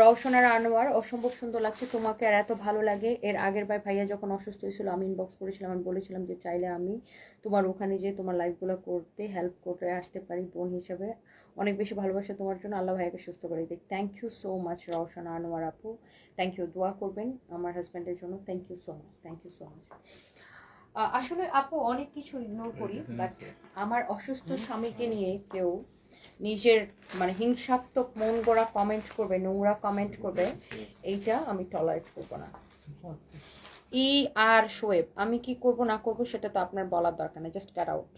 রওশনার আনোয়ার অসম্ভব সুন্দর লাগছে। তোমাকে আর এত ভালো লাগে। এর আগের বার ভাইয়া যখন অসুস্থ হয়েছিল আমি ইনবক্স করেছিলাম আমি বলেছিলাম যে চাইলে আমি তোমার ওখানে যে তোমার লাইফগুলো করতে হেল্প করে আসতে পারি বোন হিসেবে। অনেক বেশি ভালোবাসা তোমার জন্য। আল্লাহ ভাইয়াকে সুস্থ করে দিক। Thank you so much Rowshana Anwar আপু। থ্যাংক ইউ দোয়া করবেন আমার হাজব্যান্ডের জন্য। Thank you so much thank you so much আসলে আপু অনেক কিছু ইগনোর করি বাট আমার অসুস্থ স্বামীকে নিয়ে কেউ নিজের মানে হিংসাত্মক মন গড়া কমেন্ট করবে, নোংরা কমেন্ট করবে, এইটা আমি টলারেট করব না। ই আর শোয়েব আমি কি করব, না করব, সেটা তো আপনার বলার দরকার নেই জাস্ট ক্যাট আউট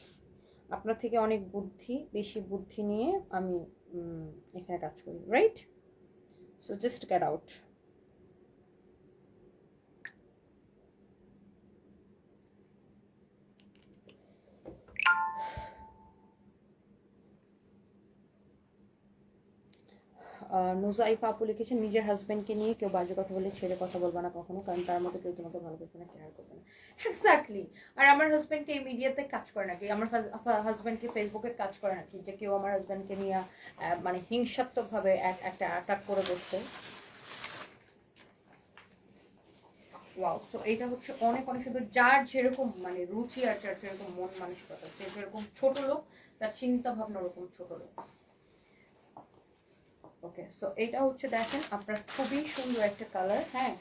আপনার থেকে অনেক বুদ্ধি, বেশি বুদ্ধি নিয়ে আমি এখানে কাজ করি right so just cut out Nujaifa আপু লিখেছেন, নিজের হাজবেন্ডকে নিয়ে কেউ বাজে কথা বলে ছেড়ে কথা বলবে না কখনো, কারণ তার মতো কেউ তোমাকে ভালোবাসবে না কেয়ার করবে না। এক্স্যাক্টলি আর আমার হাজবেন্ডকে এই মিডিয়াতে কাজ করে নাকি? আমার হাজবেন্ডকে ফেসবুকে কাজ করে নাকি? যে কেউ আমার হাজবেন্ডকে নিয়ে মানে হিংসাত্মকভাবে এক- একটা অ্যাটাক করে বসছে। ওয়াও সো এটা হচ্ছে অনেক অনেক সুন্দর। যার যেরকম মানে রুচি আর যার যেরকম মন মানসিকতা যে যেরকম ছোট লোক, তার চিন্তা ভাবনা ওরকম ছোট লোক। ওকে সো এটা হচ্ছে দেখেন আপনার খুবই সুন্দর একটা কালার হ্যাঁ?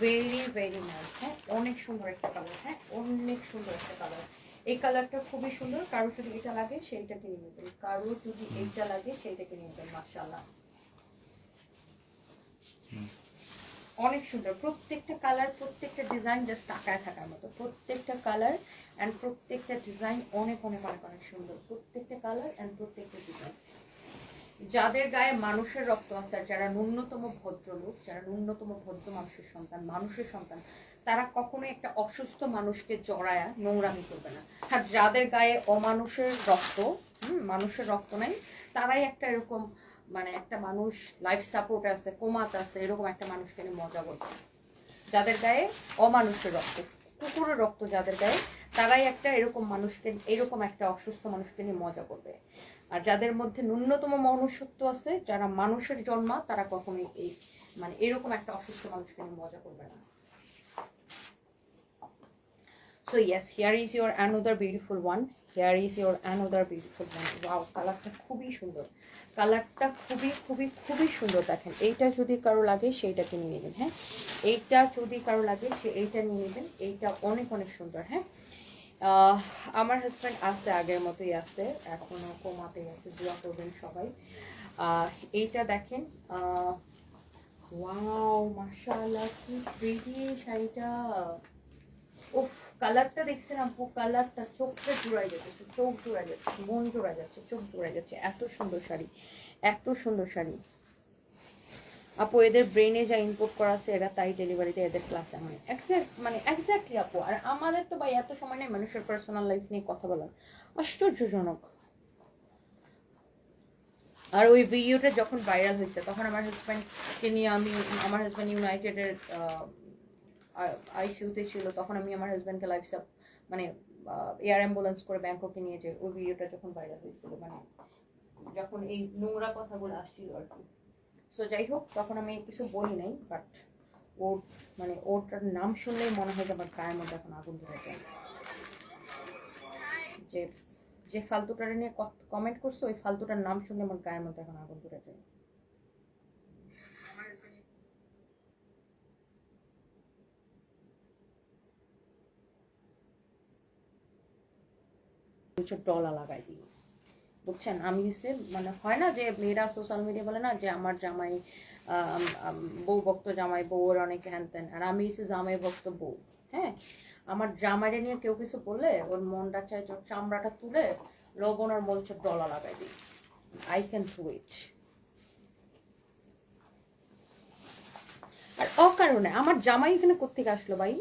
ভেরি ভেরি নাইস হ্যাঁ? অনেক সুন্দর একটা কালার হ্যাঁ? অনেক সুন্দর একটা কালার এই কালারটা খুবই সুন্দর। কারও যদি এটা লাগে সেইটা কিনে নেবেন। কারও যদি এইটা লাগে সেইটা কিনে নেবেন মার্শাল্লাহ অনেক সুন্দর। প্রত্যেকটা কালার প্রত্যেকটা ডিজাইন জাস্ট তাকায় থাকার মতো। প্রত্যেকটা কালার অ্যান্ড প্রত্যেকটা ডিজাইন অনেক অনেক অনেক অনেক সুন্দর। প্রত্যেকটা কালার অ্যান্ড প্রত্যেকটা ডিজাইন যাদের গায়ে মানুষের রক্ত আছে যারা ন্যূনতম ভদ্রলোক, যারা ন্যূনতম ভদ্র মানুষের সন্তান মানুষের সন্তান, তারা কখনোই একটা অসুস্থ মানুষকে জড়ায়া নোংরামি করবে না। আর যাদের গায়ে অমানুষের রক্ত মানুষের রক্ত নাই, তারাই একটা এরকম মানে একটা মানুষ লাইফ সাপোর্ট আছে, কোমাত আছে, এরকম একটা মানুষকে নিয়ে মজা করবে। যাদের গায়ে অমানুষের রক্ত, কুকুরের রক্ত যাদের গায়ে, তারাই একটা এরকম মানুষকে, এরকম একটা অসুস্থ মানুষকে নিয়ে মজা করবে। আর যাদের মধ্যে ন্যূনতম মনুষ্যত্ব আছে, যারা মানুষের জন্মা, তারা কখনোই এই মানে এরকম একটা অসুস্থ মানুষকে নিয়ে মজা করবে না। So yes here is your another beautiful one here is your another beautiful one wow কালারটা খুবই সুন্দর। কালারটা খুবই খুবই খুবই সুন্দর দেখেন। এইটা যদি কারও লাগে সেইটা কিনে নেবেন হ্যাঁ? এইটা যদি কারও লাগে, সে এইটা নিয়ে নেবেন। এইটা অনেক অনেক সুন্দর হ্যাঁ? আমার হাজব্যান্ড আছে, আগের মতোই আছে, এখনও কোমাতেই আছে, দোয়া করবেন সবাই। এইটা দেখেন ওয়াও, মাশাআল্লাহ, কি প্রিটি শাড়িটা। উফ কালারটা দেখছেন আপু কালারটা চোখটা জোড়াই যাচ্ছে, চোখ জোড়া যাচ্ছে, মন জোড়া যাচ্ছে, চোখ জোড়া যাচ্ছে, এত সুন্দর শাড়ি, এত সুন্দর শাড়ি। আপু, এদের ব্রেনে যা ইনপুট করা আছে, এরা তাই ডেলিভারিতে এদের ক্লাসে মানে এক্সাক্ট মানে এক্স্যাক্টলি আপু, আর আমাদের তো ভাই এত সময় নেই মানুষের পার্সোনাল লাইফ নিয়ে কথা বলার। আশ্চর্যজনক। আর ওই ভিডিওটা যখন ভাইরাল হয়েছে, তখন আমার হাজব্যান্ডকে নিয়ে আমি, আমার হাজব্যান্ড ইউনাইটেডের আইসিউতে ছিল, তখন আমি আমার হাজব্যান্ডকে লাইফ সাপ মানে এয়ার অ্যাম্বুলেন্স করে ব্যাংককে নিয়ে যে, ওই ভিডিওটা যখন ভাইরাল হয়েছিল মানে যখন এই নোংরা কথাগুলো আসছিল আর কি। সো যাই হোক, তখন আমি কিছু বলি নাই বাট ওর মানে ওটার নাম শুনলেই মনে হয় যে আমার গায়ের মধ্যে এখন আগুন ধরে যায় যে যে ফালতুটার নিয়ে কমেন্ট করছ, ওই ফালতুটার নাম শুনলে আমার গায়ের মধ্যে এখন আগুন ধরে যায়। ডলা লাগাই দিই বুঝছেন? আমি হচ্ছে মানে হয় না যে মেয়েরা সোশ্যাল মিডিয়া বলে না যে আমার জামাই বউ ভক্ত জামাই, বউয়ের অনেক হ্যান ত্যান। আর আমি হচ্ছে জামাই ভক্ত বউ হ্যাঁ? আমার জামাইরে নিয়ে কেউ কিছু বললে, ওর মনটা চাই চামড়াটা তুলে লবণ আর মরিচের ডলা লাগাই দিই। আই ক্যান ডু ইট আর অকারণে, আমার জামাই এখানে কোথেকে আসলো ভাই?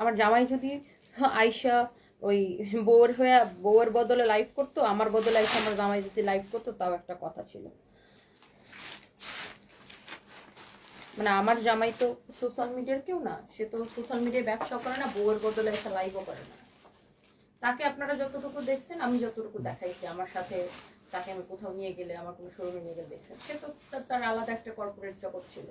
আমার জামাই যদি আয়সা ওই বউয়ের হয়ে, বউয়ের বদলে লাইভ করতো, আমার বদলে আইসা আমার জামাই যদি লাইভ করতো, তাও একটা কথা ছিল। মানে আমার জামাই তো সোশ্যাল মিডিয়ার কেউ না, সে তো সোশ্যাল মিডিয়ায় ব্যবসা করে না, বউয়ের বদলে এসে লাইভও করে না। তাকে আপনারা যতটুকু দেখছেন, আমি যতটুকু দেখাইছি, আমার সাথে তাকে আমি কোথাও নিয়ে গেলে, আমার কোনো শোরুমে নিয়ে গেলে দেখছেন, সে তো তার আলাদা একটা কর্পোরেট জগৎ ছিল।